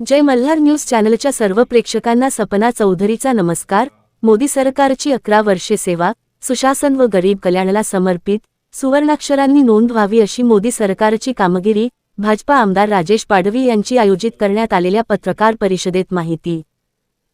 जय Malhar news चॅनलच्या सर्व प्रेक्षकांना सपना चौधरीचा नमस्कार. मोदी सरकारची अकरा वर्षे सेवा सुशासन व गरीब कल्याणाला समर्पित सुवर्णाक्षरांनी नोंद व्हावी अशी मोदी सरकारची कामगिरी भाजपा आमदार राजेश पाडवी यांची आयोजित करण्यात आलेल्या पत्रकार परिषदेत माहिती.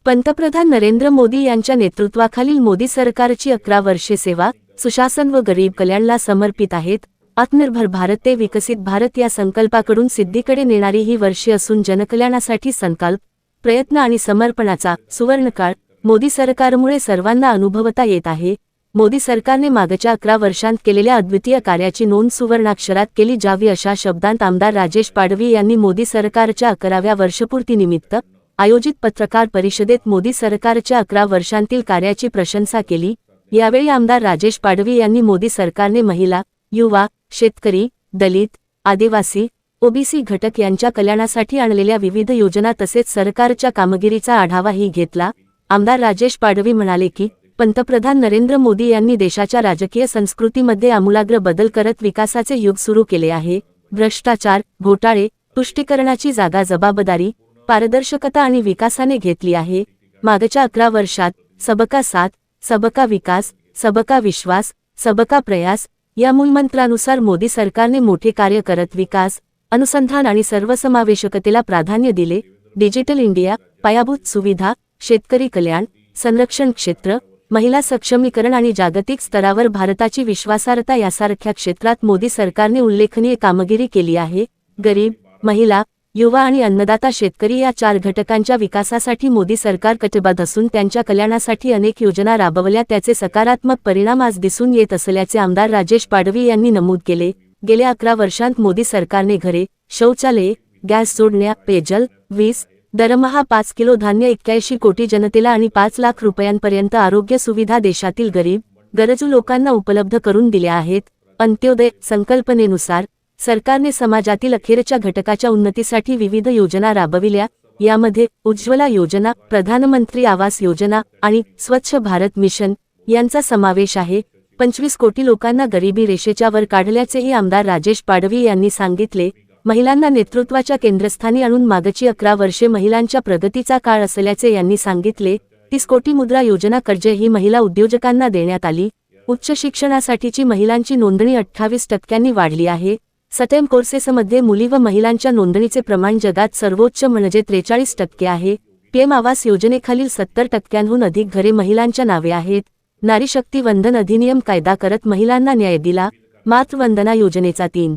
पंतप्रधान नरेंद्र मोदी यांच्या नेतृत्वाखालील मोदी सरकारची अकरा वर्षे सेवा सुशासन व गरीब कल्याणला समर्पित आहेत आत्मनिर्भर भारत ते विकसित भारत या संकल्पाकडून सिद्धीकडे नेणारी ही वर्षे असून जनकल्याणासाठी संकल्प प्रयत्न आणि समर्पणाचा सुवर्णकाळ मोदी सरकारमुळे सर्वांना अनुभवता येत आहे. मोदी सरकारने मागच्या अकरा वर्षांत केलेल्या अद्वितीय कार्याची नोंद सुवर्णाक्षरात केली जावी अशा शब्दांत आमदार राजेश पाडवी यांनी मोदी सरकारच्या अकराव्या वर्षपूर्तीनिमित्त आयोजित पत्रकार परिषदेत मोदी सरकारच्या अकरा वर्षांतील कार्याची प्रशंसा केली. यावेळी आमदार राजेश पाडवी यांनी मोदी सरकारने महिला युवा शेतकरी दलित आदिवासी ओबीसी घटक यांच्या कल्याणासाठी आणलेल्या विविध योजना तसेच सरकारच्या कामगिरीचा आढावाही घेतला. आमदार राजेश पाडवी म्हणाले की पंतप्रधान नरेंद्र मोदी यांनी देशाच्या राजकीय संस्कृतीमध्ये आमूलाग्र बदल करत विकासाचे युग सुरू केले आहे. भ्रष्टाचार घोटाळे तुष्टीकरणाची जागा जबाबदारी पारदर्शकता आणि विकासाने घेतली आहे. मागच्या अकरा वर्षात सबका साथ सबका विकास सबका विश्वास सबका प्रयास या मूलमंत्रानुसार मोदी सरकारने मोठे कार्य करत विकास अनुसंधान आणि सर्वसमावेशकतेला प्राधान्य दिले. डिजिटल इंडिया पायाभूत सुविधा शेतकरी कल्याण संरक्षण क्षेत्र महिला सक्षमीकरण आणि जागतिक स्तरावर भारताची विश्वासार्हता यासारख्या क्षेत्रात मोदी सरकारने उल्लेखनीय कामगिरी केली आहे. गरीब महिला युवा आणि अन्नदाता शेतकरी या चार घटकांच्या विकासासाठी मोदी सरकार कटिबद्ध असून त्यांच्या कल्याणासाठी अनेक योजना राबवल्या त्याचे सकारात्मक परिणाम आज दिसून येत असल्याचे आमदार राजेश पाडवी यांनी नमूद केले. गेल्या अकरा वर्षांत मोदी सरकारने घरे शौचालये गॅस जोडण्या पेयजल वीज दरमहा पाच किलो धान्य एक्क्याऐंशी कोटी जनतेला आणि पाच लाख रुपयांपर्यंत आरोग्य सुविधा देशातील गरीब गरजू लोकांना उपलब्ध करून दिल्या आहेत. अंत्योदय संकल्पनेनुसार सरकारने समाजातील अखेरच्या घटकाच्या उन्नतीसाठी विविध योजना राबविल्या. यामध्ये उज्ज्वला योजना प्रधानमंत्री आवास योजना आणि स्वच्छ भारत मिशन यांचा समावेश आहे. पंचवीस कोटी लोकांना गरिबी रेषेच्या वर काढल्याचेही आमदार राजेश पाडवी यांनी सांगितले. महिलांना नेतृत्वाच्या केंद्रस्थानी आणून मागची अकरा वर्षे महिलांच्या प्रगतीचा काळ असल्याचे यांनी सांगितले. तीस कोटी मुद्रा योजना कर्ज ही महिला उद्योजकांना देण्यात आली. उच्च शिक्षणासाठीची महिलांची नोंदणी अठ्ठावीस टक्क्यांनी वाढली आहे. सटेम कोर्सेसमध्ये मुली व महिलांच्या नोंदणीचे प्रमाण जगात सर्वोच्च म्हणजे त्रेचाळीस टक्के आहे. पीएम आवास योजनेखालील सत्तर टक्क्यांहून अधिक घरे महिलांच्या नावे आहेत. नारी शक्ती वंदन अधिनियम कायदा करत महिलांना न्याय दिला. मातृवंदना योजनेचा तीन.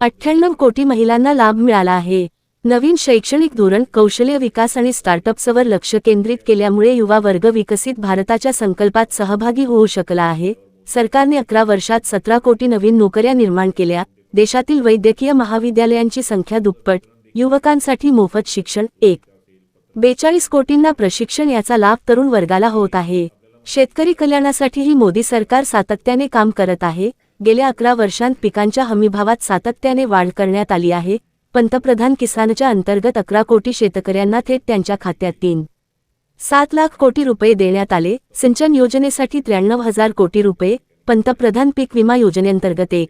अठ्ठ्याण्णव कोटी महिलांना लाभ मिळाला आहे. नवीन शैक्षणिक धोरण कौशल्य विकास आणि स्टार्टअप्सवर लक्ष केंद्रित केल्यामुळे युवा वर्ग विकसित भारताच्या संकल्पात सहभागी होऊ शकला आहे. सरकारने अकरा वर्षात सतरा कोटी नवीन नोकऱ्या निर्माण केल्या. देशातील वैद्यकीय महाविद्यालयांची संख्या दुप्पट युवकांसाठी मोफत शिक्षण एक. बेचाळीस कोटींना प्रशिक्षण याचा लाभ तरुण वर्गाला होत आहे. शेतकरी कल्याणासाठीही मोदी सरकार सातत्याने काम करत आहे. गेल्या अकरा वर्षांत पिकांच्या हमीभावात सातत्याने वाढ करण्यात आली आहे. पंतप्रधान किसानच्या अंतर्गत अकरा कोटी शेतकऱ्यांना थेट त्यांच्या खात्यात तीन. सात लाख कोटी रुपये देण्यात आले. सिंचन योजनेसाठी त्र्याण्णव हजार कोटी रुपये पंतप्रधान पीक विमा योजनेअंतर्गत एक.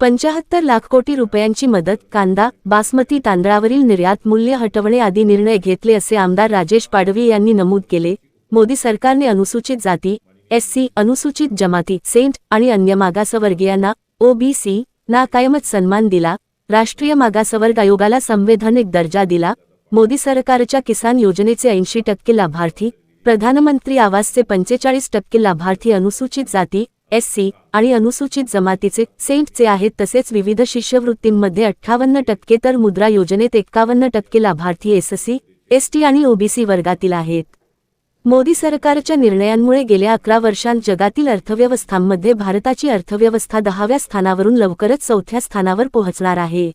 पंचाहत्तर लाख कोटी रुपयांची मदत कांदा बासमती तांदळावरील निर्यात मूल्य हटवणे आदी निर्णय घेतले असे आमदार राजेश पाडवी यांनी नमूद केले. मोदी सरकारने अनुसूचित जाती एससी अनुसूचित जमाती सेंट आणि अन्य मागासवर्गीयांना ओबीसी ना कायमच सन्मान दिला. राष्ट्रीय मागासवर्ग आयोगाला संवैधानिक दर्जा दिला. मोदी सरकारच्या किसान योजनेचे ऐंशी टक्के लाभार्थी प्रधानमंत्री आवासचे पंचेचाळीस टक्के लाभार्थी अनुसूचित जाती एससी आणि अनुसूचित जमातीचे सेंटचे आहेत तसेच विविध शिष्यवृत्तींमध्ये अठ्ठावन्न टक्के तर मुद्रा योजनेत एक्कावन्न टक्के लाभार्थी एससी एसटी आणि ओबीसी वर्गातील आहेत. मोदी सरकारच्या निर्णयांमुळे गेल्या अकरा वर्षांत जगातील अर्थव्यवस्थांमध्ये भारताची अर्थव्यवस्था दहाव्या स्थानावरून लवकरच चौथ्या स्थानावर पोहोचणार आहे.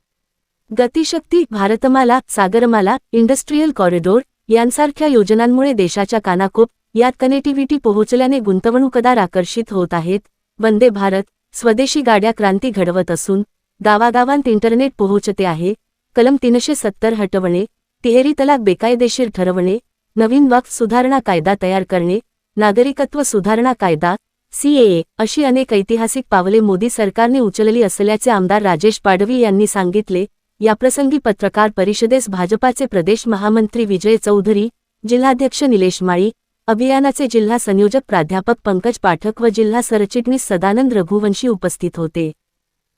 गतिशक्ती भारतमाला सागरमाला इंडस्ट्रीयल कॉरिडोर यांसारख्या योजनांमुळे देशाच्या कानाकोप यात कनेक्टिव्हिटी पोहोचल्याने गुंतवणूकदार आकर्षित होत आहेत. वंदे भारत स्वदेशी गाड्या क्रांती घडवत असून गावागावांत इंटरनेट पोहोचते आहे. कलम तीनशे सत्तर हटवणे तिहेरी तलाक बेकायदेशीर ठरवणे नवीन वक्फ सुधारणा कायदा तयार करणे नागरिकत्व सुधारणा कायदा सीएए अशी अनेक ऐतिहासिक पावले मोदी सरकारने उचलली असल्याचे आमदार राजेश पाडवी यांनी सांगितले. याप्रसंगी पत्रकार परिषदेस भाजपाचे प्रदेश महामंत्री विजय चौधरी जिल्हाध्यक्ष निलेश माळी अभियानाचे जिल्हा संयोजक प्राध्यापक पंकज पाठक व जिल्हा सरचिटणीस सदानंद रघुवंशी उपस्थित होते.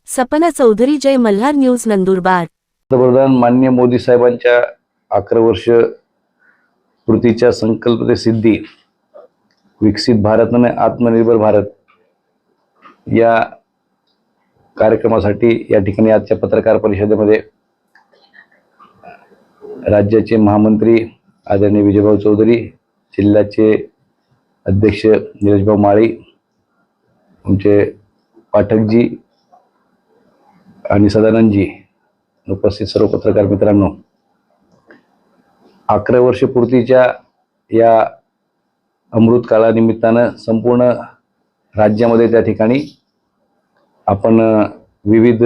सपना चौधरी जय मल्हार न्यूज नंदुरबार. पंतप्रधान मान्य मोदी साहेबांच्या अकरा वर्ष कृतीच्या संकल्पते सिद्धी विकसित भारत आणि आत्मनिर्भर भारत या कार्यक्रमासाठी या ठिकाणी आजच्या पत्रकार परिषदेमध्ये राज्याचे महामंत्री आदरणीय विजयभाऊ चौधरी जिल्ह्याचे अध्यक्ष निरजभाऊ माळी आमचे पाठकजी आणि सदानंदजी उपस्थित सर्व पत्रकार मित्रांनो अकरा वर्ष पूर्तीच्या या अमृत काळानिमित्तानं संपूर्ण राज्यामध्ये त्या ठिकाणी आपण विविध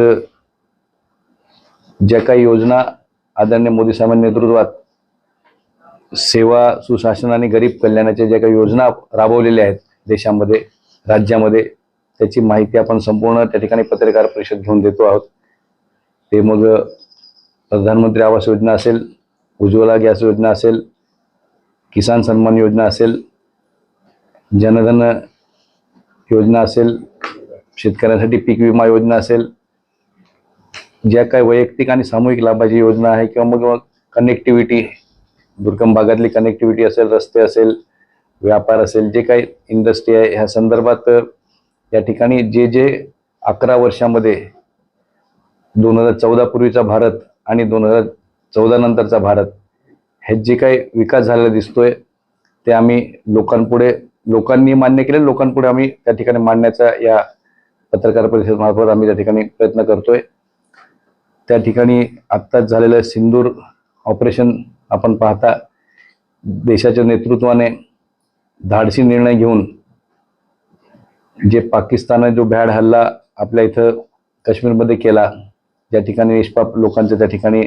ज्या काही योजना आदरणीय मोदी साहेबांच्या नेतृत्वात सेवा सुशासन आणि गरीब कल्याणाच्या ज्या काही योजना राबवलेल्या आहेत देशामध्ये राज्यामध्ये त्याची माहिती आपण संपूर्ण त्या ठिकाणी पत्रकार परिषद घेऊन देतो आहोत. ते मग प्रधानमंत्री आवास योजना असेल उज्ज्वला गॅस योजना असेल किसान सन्मान योजना असेल जनधन योजना असेल शेतकऱ्यांसाठी पीक विमा योजना असेल ज्या काही वैयक्तिक आणि सामूहिक लाभाची योजना आहे किंवा मग कनेक्टिव्हिटी दुर्गम भागातली कनेक्टिव्हिटी असेल रस्ते असेल व्यापार असेल जे काही इंडस्ट्री आहे ह्या संदर्भात या ठिकाणी जे जे अकरा वर्षामध्ये दोन हजार चौदा पूर्वीचा भारत आणि दोन हजार चौदा नंतरचा भारत हे जे काही विकास झालेला दिसतोय ते आम्ही लोकांपुढे लोकांनी मान्य केले लोकांपुढे आम्ही त्या ठिकाणी मांडण्याचा या पत्रकार परिषदेमार्फत आम्ही त्या ठिकाणी प्रयत्न करतोय. त्या ठिकाणी आत्ताच झालेलं सिंदूर ऑपरेशन आपण पाहता देशाच्या नेतृत्वाने धाडसी निर्णय घेऊन जे पाकिस्तानने जो भ्याड हल्ला आपल्या इथं काश्मीरमध्ये केला ज्या ठिकाणी निष्पाप लोकांचा त्या ठिकाणी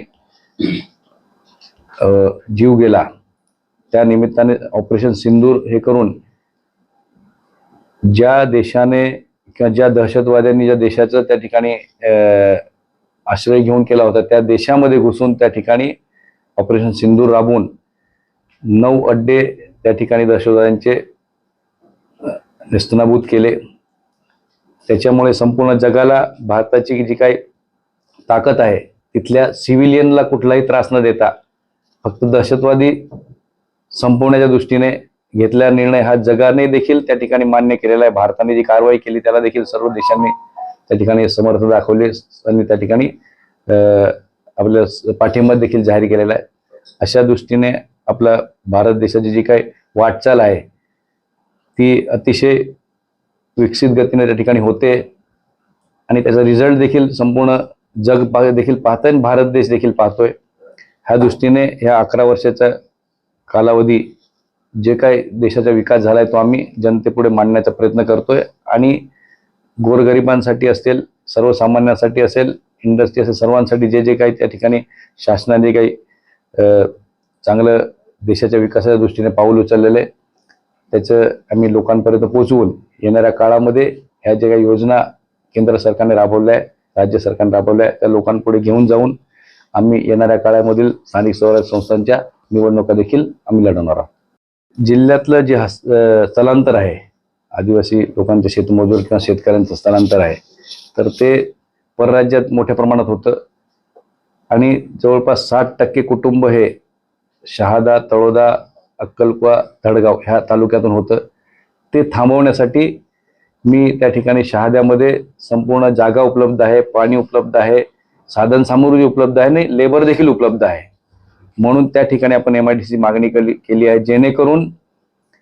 जीव गेला त्या निमित्ताने ऑपरेशन सिंदूर हे करून ज्या देशाने किंवा ज्या दहशतवाद्यांनी ज्या देशाचा त्या ठिकाणी आश्रय घेऊन केला होता त्या देशामध्ये घुसून त्या ठिकाणी ऑपरेशन सिंदूर राबवून नऊ अड्डे त्या ठिकाणी दहशतवाद्यांचे निस्तनाभूत केले. त्याच्यामुळे संपूर्ण जगाला भारताची जी काही ताकद आहे तिथल्या सिव्हिलियनला कुठलाही त्रास न देता फक्त दहशतवादी संपवण्याच्या दृष्टीने घेतलेला निर्णय हा जगाने देखील त्या ठिकाणी मान्य केलेला आहे. भारताने जी कारवाई केली त्याला देखील सर्व देशांनी त्या ठिकाणी समर्थ दाखवले. आणि त्या ठिकाणी अं, आपल्या स- पाठिंबा देखील जाहीर केलेला आहे. अशा दृष्टीने आपला भारत देशाची जी काही वाटचाल आहे ती अतिशय विकसित गतीने त्या ठिकाणी होते आणि त्याचा रिझल्ट देखील संपूर्ण जग पा- देखील पाहतंय आणि भारत देश देखील पाहतोय. ह्या दृष्टीने ह्या अकरा वर्षाचा कालावधी जे काय देशाचा विकास झालाय तो आम्ही जनतेपुढे मांडण्याचा प्रयत्न करतोय. आणि गोरगरिबांसाठी असेल सर्वसामान्यांसाठी असेल इंडस्ट्री असेल सर्वांसाठी जे जे काही त्या ठिकाणी शासनाने काही चांगलं देशाच्या विकासाच्या दृष्टीने पाऊल उचललेलं आहे त्याचं आम्ही लोकांपर्यंत पोहोचवून येणाऱ्या काळामध्ये ह्या ज्या काही योजना केंद्र सरकारने राबवल्या आहे राज्य सरकारने राबवल्या आहे त्या लोकांपुढे घेऊन जाऊन आम्ही येणाऱ्या काळामधील स्थानिक स्वराज्य संस्थांच्या निवडणुका देखील आम्ही लढवणार आहोत. जिल्ह्यातलं जे हस स्थलांतर आहे आदिवासी लोकांचं शेतमजूर किंवा शेतकऱ्यांचं स्थलांतर आहे तर ते परराज्यात मोठ्या प्रमाणात होतं. आणि जवळपास साठ टक्के कुटुंब हे शहादा तळोदा अक्कलकुवा तडगाव ह्या तालुक्यातून होतं. ते थांबवण्यासाठी मी त्या ठिकाणी शहाद्यामध्ये संपूर्ण जागा उपलब्ध आहे पाणी उपलब्ध आहे साधन सामुग्री उपलब्ध आहे आणि लेबर देखील उपलब्ध आहे. म्हणून त्या ठिकाणी आपण एम आय डी सी मागणी केली केली आहे जेणेकरून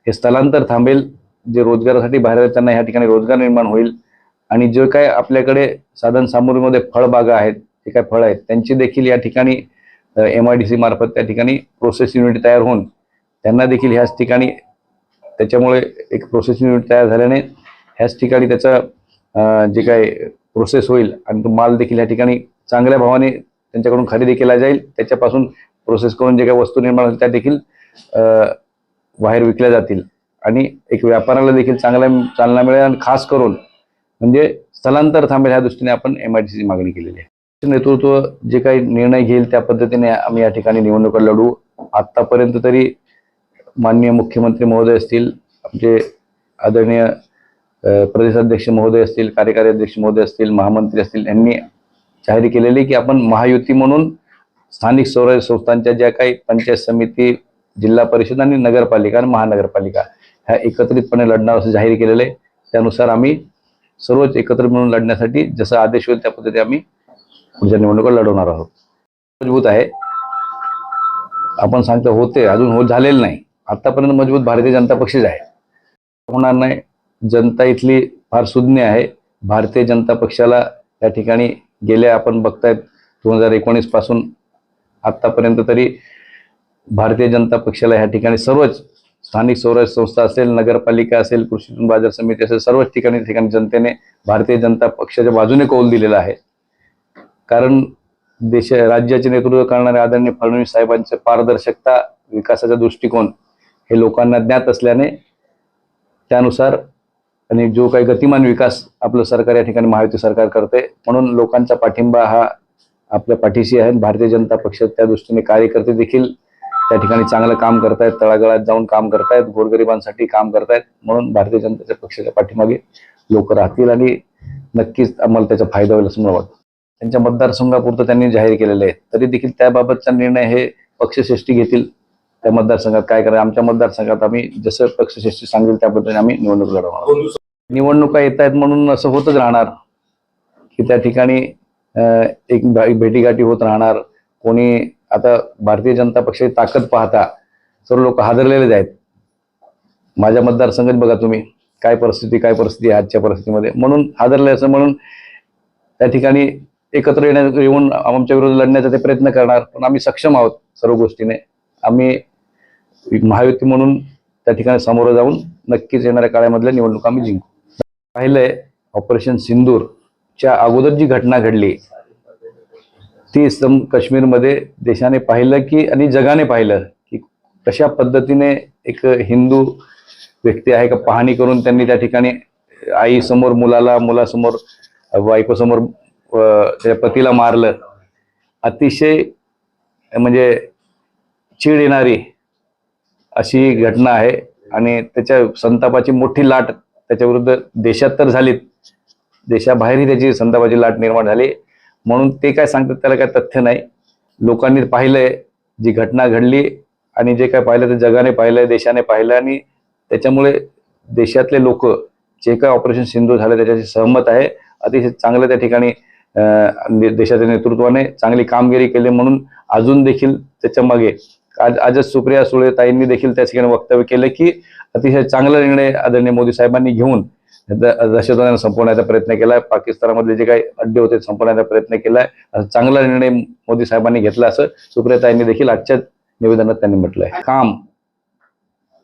हे स्थलांतर थांबेल जे रोजगारासाठी बाहेर त्यांना ह्या ठिकाणी रोजगार निर्माण होईल. आणि जे काय आपल्याकडे साधन सामुग्रीमध्ये फळबागा आहेत जे काय फळं आहेत त्यांची देखील या ठिकाणी एम आय डी सी मार्फत त्या ठिकाणी प्रोसेस युनिट तयार होऊन त्यांना देखील ह्याच ठिकाणी त्याच्यामुळे एक प्रोसेस युनिट तयार झाल्याने ह्याच ठिकाणी त्याचा जे काय प्रोसेस होईल आणि तो माल देखील ह्या ठिकाणी चांगल्या भावाने त्यांच्याकडून खरेदी केला जाईल त्याच्यापासून प्रोसेस करून जे काही वस्तू निर्माण होतील त्या देखील बाहेर विकल्या जातील. आणि एक व्यापाराला देखील चांगला चालना मिळेल आणि खास करून म्हणजे स्थलांतर थांबेल ह्या दृष्टीने आपण एम आय डी सी मागणी केलेली आहे. नेतृत्व जे काही निर्णय घेईल त्या पद्धतीने आम्ही या ठिकाणी निवडणुका लढू. आतापर्यंत तरी माननीय मुख्यमंत्री महोदय असतील आमचे आदरणीय प्रदेशाध्यक्ष महोदय असतील कार्यकारी अध्यक्ष महोदय असतील महामंत्री असतील यांनी जाहीर केलेली की आपण महायुती म्हणून स्थानिक स्वराज्य संस्थांच्या ज्या काही पंचायत समिती जिल्हा परिषद आणि नगरपालिका आणि महानगरपालिका ह्या एकत्रितपणे लढणार असं जाहीर केलेलं आहे. त्यानुसार आम्ही सर्वच एकत्र मिळून लढण्यासाठी जसं आदेश होईल त्या पद्धती आम्ही पुढच्या निवडणुका लढवणार आहोत. मजबूत आहे. आपण सांगतो होते अजून होत झालेलं नाही. आतापर्यंत मजबूत भारतीय जनता पक्षच आहे. होणार नाही. जनता इथली फार सुज्ञ आहे. भारतीय जनता पक्षाला या ठिकाणी गेल्या आपण बघतायत दोन हजार एकोणीसपासून आतापर्यंत तरी भारतीय जनता पक्षाला ह्या ठिकाणी सर्वच स्थानिक स्वराज्य संस्था असेल नगरपालिका असेल कृषी बाजार समिती असेल सर्वच ठिकाणी ठिकाणी जनतेने भारतीय जनता पक्षाच्या बाजूने कौल दिलेला आहे. कारण देश राज्याचे नेतृत्व करणारे आदरणीय फडणवीस साहेबांचे पारदर्शकता विकासाचा दृष्टिकोन हे लोकांना ज्ञात असल्याने त्यानुसार आणि जो काही गतिमान विकास आपलं सरकार या ठिकाणी महायुती सरकार करते म्हणून लोकांचा पाठिंबा हा आपल्या पाठीशी आहे. भारतीय जनता पक्ष त्या दृष्टीने कार्यकर्ते देखील. त्या ठिकाणी चांगलं काम करतायत तळागाळात जाऊन काम करतायत गोरगरिबांसाठी काम करतायत म्हणून भारतीय जनता पक्षाच्या पाठीमागे लोक राहतील आणि नक्कीच आम्हाला त्याचा फायदा होईल असं मला वाटतं. त्यांच्या मतदारसंघापुरतं त्यांनी जाहीर केलेले आहे. तरी देखील त्याबाबतचा निर्णय हे पक्षश्रेष्ठी घेतील त्या मतदारसंघात. काय करायचं? आमच्या मतदारसंघात आम्ही जसं पक्षश्रेष्ठी सांगेल त्या पद्धतीने आम्ही निवडणूक लढवणार. निवडणुका येत आहेत म्हणून असं होतच राहणार की त्या ठिकाणी एक भेटीगाठी होत राहणार. कोणी आता भारतीय जनता पक्षाची ताकद पाहता सर्व लोक हादरलेलेच आहेत. माझ्या मतदारसंघात बघा तुम्ही काय परिस्थिती काय परिस्थिती आहे आजच्या परिस्थितीमध्ये. म्हणून हादरले असं म्हणून त्या ठिकाणी एकत्र येण्या येऊन आमच्या विरोधात लढण्याचा ते प्रयत्न करणार. पण आम्ही सक्षम आहोत सर्व गोष्टीने. आम्ही महायुती म्हणून त्या ठिकाणी समोर जाऊन नक्कीच येणाऱ्या काळामधल्या निवडणूक आम्ही जिंकू. पाहिलंय ऑपरेशन सिंदूरच्या अगोदर जी घटना घडली ती सम काश्मीरमध्ये देशाने पाहिलं की आणि जगाने पाहिलं की कशा पद्धतीने एक हिंदू व्यक्ती आहे का पाहणी करून त्यांनी त्या ठिकाणी आईसमोर मुलाला मुलासमोर बायकोसमोर त्याच्या त्या पतीला मारलं. अतिशय म्हणजे चीड येणारी अशी घटना आहे आणि त्याच्या संतापाची मोठी लाट त्याच्या विरुद्ध देशात तर झालीच. देशाबाहेरही त्याची संतापाची लाट निर्माण झाली. म्हणून ते काय सांगतात त्याला काय तथ्य नाही. लोकांनी पाहिलंय जी घटना घडली आणि जे काय पाहिलं ते जगाने पाहिलंय देशाने पाहिलं आणि त्याच्यामुळे देशातले लोक जे काय ऑपरेशन सिंधू झालं त्याच्याशी सहमत आहे. अतिशय चांगलं त्या ठिकाणी देशाच्या नेतृत्वाने चांगली कामगिरी केली म्हणून अजून देखील त्याच्यामागे आज आजच सुप्रिया सुळे ताईंनी देखील त्या ठिकाणी वक्तव्य केलं की अतिशय चांगला निर्णय आदरणीय मोदी साहेबांनी घेऊन दहशतवाद्यांना संपवण्याचा प्रयत्न केलाय पाकिस्तानामधले जे काही अड्डे होते संपवण्याचा प्रयत्न केलाय असा चांगला निर्णय मोदी साहेबांनी घेतला असं सुप्रियाताईंनी देखील आजच्या निवेदनात त्यांनी म्हटलंय. काम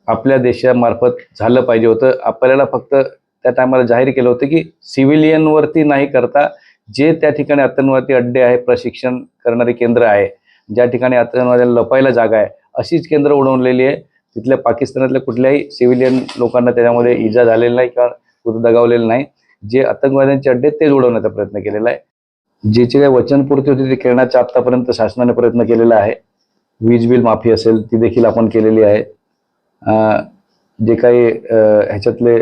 आपल्या देशामार्फत झालं पाहिजे होतं. आपल्याला फक्त त्या टायमाला जाहीर केलं होतं की सिव्हिलियन वरती नाही करता जे त्या ठिकाणी आतंकवादी अड्डे आहे प्रशिक्षण करणारी केंद्र आहे ज्या ठिकाणी आतंकवाद्यांना लपायला जागा आहे अशीच केंद्र उडवलेली आहे. तिथल्या पाकिस्तानातल्या कुठल्याही सिव्हिलियन लोकांना त्याच्यामध्ये इजा झालेली नाही किंवा कुठं दगावलेलं नाही. जे आतंकवाद्यांचे अड्डे ते तेच उडवण्याचा प्रयत्न केलेला आहे. जे जे काही वचनपूर्ती होती ते करण्याचा आतापर्यंत शासनाने प्रयत्न केलेला आहे. वीज बिल माफी असेल ती देखील आपण केलेली आहे. जे काही ह्याच्यातले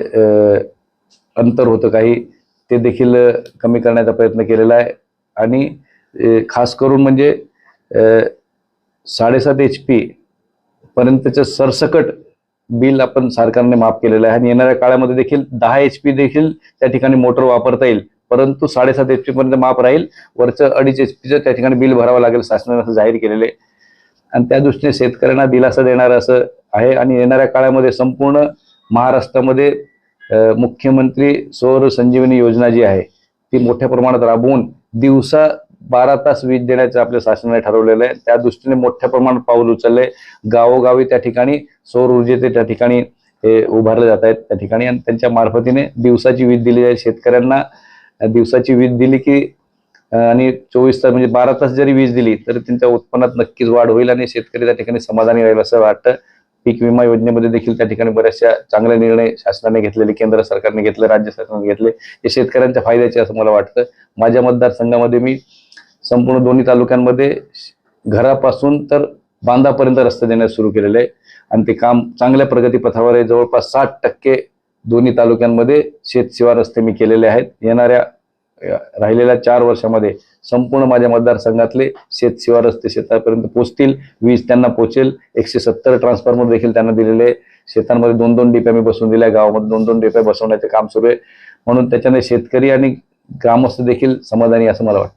अंतर होतं काही ते देखील कमी करण्याचा प्रयत्न केलेला आहे. आणि खास करून म्हणजे साडेसात एच पी पर्यंतचं सरसकट बिल आपण सरकारने माफ केलेलं आहे. आणि येणाऱ्या काळामध्ये देखील दहा एच पी देखील त्या ठिकाणी मोटर वापरता येईल. परंतु साडेसात एच पी पर्यंत माफ राहील. वरचं अडीच एच पीचं त्या ठिकाणी बिल भरावं लागेल शासनाने असं जाहीर केलेलं आहे. आणि त्या दृष्टीने शेतकऱ्यांना दिलासा देणार असं आहे. आणि येणाऱ्या काळामध्ये संपूर्ण महाराष्ट्रामध्ये मुख्यमंत्री सौर संजीवनी योजना जी आहे ती मोठ्या प्रमाणात राबवून दिवसा बारा तास वीज देण्याचं आपल्या शासनाने ठरवलेलं आहे. त्या दृष्टीने मोठ्या प्रमाणात पाऊल उचललंय गावोगावी त्या ठिकाणी सौर ऊर्जेचे त्या ठिकाणी हे उभारले जात आहेत. त्या ठिकाणी आणि त्यांच्या मार्फतीने दिवसाची वीज दिली जाईल. शेतकऱ्यांना दिवसाची वीज दिली की आणि चोवीस तास म्हणजे बारा तास जरी वीज दिली तरी त्यांच्या उत्पन्नात नक्कीच वाढ होईल आणि शेतकरी त्या ठिकाणी समाधानी राहील असं वाटतं. पीक विमा योजनेमध्ये देखील त्या ठिकाणी बऱ्याचशा चांगले निर्णय शासनाने घेतलेले केंद्र सरकारने घेतले राज्य सरकारने घेतले. हे शेतकऱ्यांच्या फायद्याचे असं मला वाटतं. माझ्या मतदारसंघामध्ये मी संपूर्ण दोन्ही तालुक्यांमध्ये घरापासून तर बांधापर्यंत रस्ते देण्यास सुरू केलेले आहे. आणि ते काम चांगल्या प्रगतीपथावर आहे. जवळपास साठ टक्के दोन्ही तालुक्यांमध्ये शेतशिवा रस्ते मी केलेले आहेत. येणाऱ्या राहिलेल्या चार वर्षामध्ये संपूर्ण माझ्या मतदारसंघातले शेतशिवा रस्ते शेतापर्यंत पोहोचतील वीज त्यांना पोचेल. एकशे सत्तर ट्रान्सफॉर्मर देखील त्यांना दिलेले आहे. शेतांमध्ये दोन दोन डिप्या मी बसवून दिल्या. गावामध्ये दोन दोन डिप्या बसवण्याचे काम सुरू आहे. म्हणून त्याच्याने शेतकरी आणि ग्रामस्थ देखील समाधानी असं मला वाटतं.